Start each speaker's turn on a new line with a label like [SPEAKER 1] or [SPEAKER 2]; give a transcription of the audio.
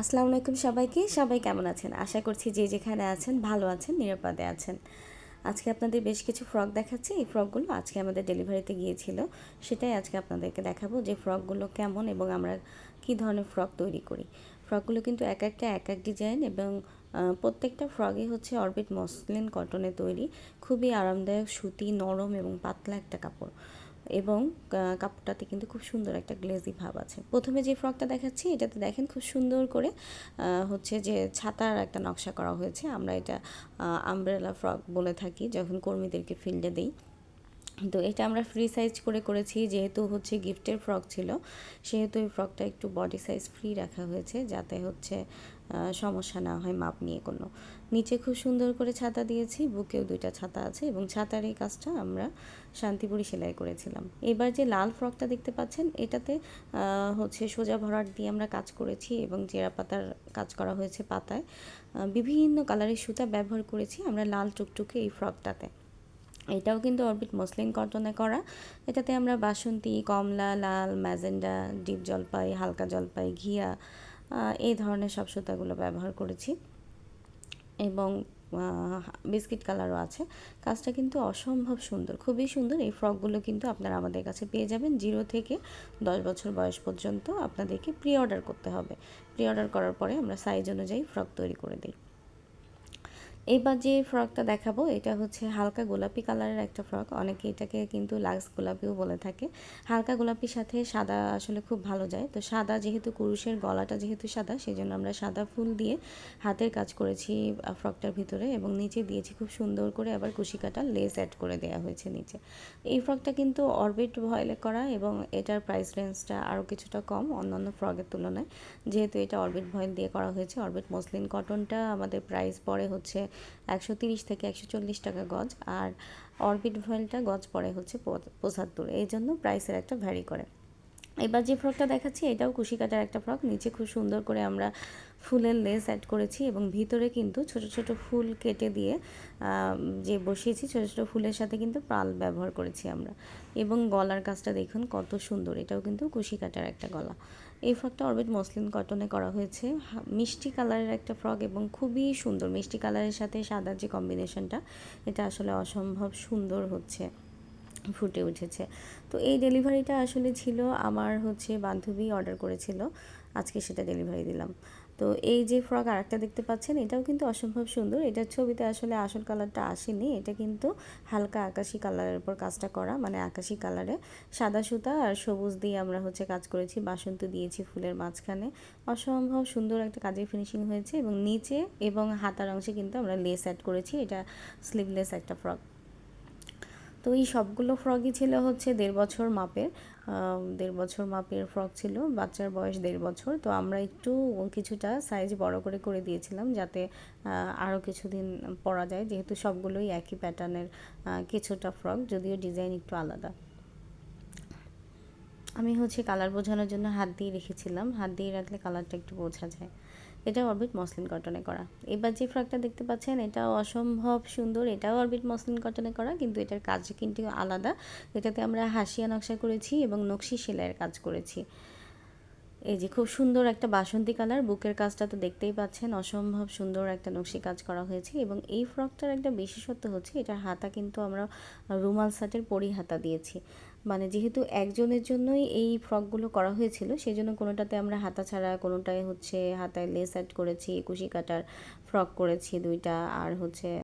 [SPEAKER 1] আসসালামু আলাইকুম সবাইকে। সবাই কেমন আছেন? আশা করছি যে যেখানে আছেন ভালো আছেন, নিরাপদে আছেন। আজকে আপনাদের বেশ কিছু ফ্রক দেখাচ্ছি। এই ফ্রকগুলো আজকে আমাদের ডেলিভারিতে গিয়েছিল। সেটাই আজকে আপনাদেরকে দেখাবো যে ফ্রকগুলো কেমন এবং আমরা কি ধরনের ফ্রক তৈরি করি। ফ্রকগুলো কিন্তু এক একটা, এক এক ডিজাইন এবং প্রত্যেকটা ফ্রকই হচ্ছে অরবিট মসলিন কটনে তৈরি। খুবই আরামদায়ক, সুতি, নরম এবং পাতলা একটা কাপড়। এবং কাপড়টাতে কিন্তু খুব সুন্দর একটা গ্লেজি ভাব আছে। প্রথমে যে ফ্রকটা দেখাচ্ছি, এটাতে দেখেন খুব সুন্দর করে হচ্ছে যে ছাতার একটা নকশা করা হয়েছে। আমরা এটা আমব্রেলা ফ্রক বলে থাকি, যখন কর্মীদেরকে ফিল্ডে দিই। তো এটা আমরা ফ্রি সাইজ করে করেছি, যেহেতু হচ্ছে গিফটের ফ্রক ছিল, সেহেতু এই ফ্রকটা একটু বডি সাইজ ফ্রি রাখা হয়েছে, যাতে হচ্ছে সমস্যা না হয় মাপ নিয়ে কোনো। নিচে খুব সুন্দর করে ছাতা দিয়েছি, বুকেও দুইটা ছাতা আছে এবং ছাতার এই কাজটা আমরা শান্তিপুরি সেলাই করেছিলাম। এবার যে লাল ফ্রকটা দেখতে পাচ্ছেন, এটাতে হচ্ছে সোজা ভরাট দিয়ে আমরা কাজ করেছি এবং জেরা পাতার কাজ করা হয়েছে পাতায়। বিভিন্ন কালারের সুতা ব্যবহার করেছি আমরা লাল টুকটুকে এই ফ্রকটাতে এটাও কিন্তু অরবিট মসলিন কটনে করা। এটাতে আমরা বাসন্তী, কমলা, লাল, ম্যাজেন্ডা, ডিপ জলপাই, হালকা জলপাই, ঘিয়া এই ধরনের সব সুতাগুলো ব্যবহার করেছি। এবং বিস্কিট কালারও আছে। কাজটা কিন্তু অসম্ভব সুন্দর, খুবই সুন্দর। এই ফ্রকগুলো কিন্তু আপনারা আমাদের কাছে পেয়ে যাবেন জিরো থেকে দশ বছর বয়স পর্যন্ত আপনাদেরকে প্রি অর্ডার করতে হবে। প্রি অর্ডার করার পরে আমরা সাইজ অনুযায়ী ফ্রক তৈরি করে দিই। এবার যে ফ্রকটা দেখাবো, এটা হচ্ছে হালকা গোলাপি কালারের একটা ফ্রক। অনেকে এটাকে কিন্তু লাক্স গোলাপিও বলে থাকে। হালকা গোলাপির সাথে সাদা আসলে খুব ভালো যায়। তো সাদা যেহেতু কুরুশের গলাটা যেহেতু সাদা সেই জন্য আমরা সাদা ফুল দিয়ে হাতের কাজ করেছি ফ্রকটার ভিতরে এবং নিচে দিয়েছি খুব সুন্দর করে আবার কুশি কাটা লেস অ্যাড করে দেওয়া হয়েছে নিচে। এই ফ্রকটা কিন্তু অরবিট ভয়েলে করা এবং এটার প্রাইস রেঞ্জটা আরও কিছুটা কম অন্যান্য ফ্রকের তুলনায়। যেহেতু এটা অরবিট ভয়েল দিয়ে করা হয়েছে, অরবিট মসলিন কটনটা আমাদের প্রাইস পরে হচ্ছে একশো তিরিশ থেকে একশো চল্লিশ টাকা গজ আর অরবিট ভয়েলটা গজ পড়ে হচ্ছে পঁচাত্তর। এই জন্য প্রাইসের একটা ভ্যারি করে। এবার যে ফ্রকটা দেখাচ্ছি, এটাও কুশি কাটার একটা ফ্রক। নিচে খুব সুন্দর করে আমরা ফুলের লেস অ্যাড করেছি এবং ভিতরে কিন্তু ছোট ছোট ফুল কেটে দিয়ে যে বসিয়েছি, ছোট ছোট ফুলের সাথে কিন্তু পাল ব্যবহার করেছি আমরা। এবং গলার কাজটা দেখুন, কত সুন্দর। এটাও কিন্তু কুশি কাটার একটা গলা। এই ফ্রকটা অরবিট মসলিন কটনে করা হয়েছে। মিষ্টি কালারের একটা ফ্রক এবং খুবই সুন্দর। মিষ্টি কালারের সাথে সাদার যে কম্বিনেশনটা এটা আসলে অসম্ভব সুন্দর হচ্ছে। ফুটে উঠেছে। তো এই ডেলিভারিটা আসলে ছিল, আমার হচ্ছে বান্ধবী অর্ডার করেছিল, আজকে সেটা ডেলিভারি দিলাম। তো এই যে ফ্রক আরেকটা দেখতে পাচ্ছেন, এটাও কিন্তু অসম্ভব সুন্দর। এটার ছবিতে আসলে আসল কালারটা আসেনি, এটা কিন্তু হালকা আকাশি কালারের উপর কাজটা করা মানে আকাশি কালারে। সাদা সুতা আর সবুজ দিয়ে আমরা হচ্ছে কাজ করেছি, বাসন্তী দিয়েছি ফুলের মাঝখানে। অসম্ভব সুন্দর একটা কাজের ফিনিশিং হয়েছে এবং নিচে এবং হাতার অংশে কিন্তু আমরা লেস অ্যাড করেছি, এটা স্লিভলেস একটা ফ্রক। তো এই সবগুলো ফ্রকই ছিল হচ্ছে দেড় বছর মাপের দেড় বছর মাপের ফ্রক ছিল, বাচ্চার বয়স দেড় বছর। তো আমরা একটু কিছুটা সাইজ বড় করে করে দিয়েছিলাম যাতে আরও কিছুদিন পরা যায়। যেহেতু সবগুলোই একই প্যাটার্নের কিছুটা ফ্রক যদিও ডিজাইন একটু আলাদা। আমি হচ্ছে কালার বোঝানোর জন্য হাত দিয়ে রেখেছিলাম। হাত দিয়ে রাখলে কালারটা একটু বোঝা যায়। এটা অরবিট মসলিন কটনে করা। এবার যে ফ্রাকটা দেখতে পাচ্ছেন, এটাও অসম্ভব সুন্দর, এটাও অরবিট মসলিন কটনে করা, কিন্তু এটার কাজ কিন্তু আলাদা। এটাতে আমরা হাসিয়া নকশা করেছি এবং নকশি সেলাইয়ের কাজ করেছি। এই যে খুব সুন্দর একটা বাসন্তী কালার, বুকের কাজটা তো দেখতেই পাচ্ছেন, অসম্ভব সুন্দর একটা নকশি কাজ করা হয়েছে এবং এই ফ্রকটার একটা বিশেষত্ব হচ্ছে এটার হাতা কিন্তু আমরা রুমাল সাটের পরি হাতা দিয়েছি। মানে যেহেতু একজনের জন্যই এই ফ্রকগুলো করা হয়েছিল সেই জন্য কোনোটাতে আমরা হাতা ছাড়া, কোনোটায় হচ্ছে হাতায় লেস অ্যাড করেছি, কুশি কাটার ফ্রক করেছি দুইটা, আর হচ্ছে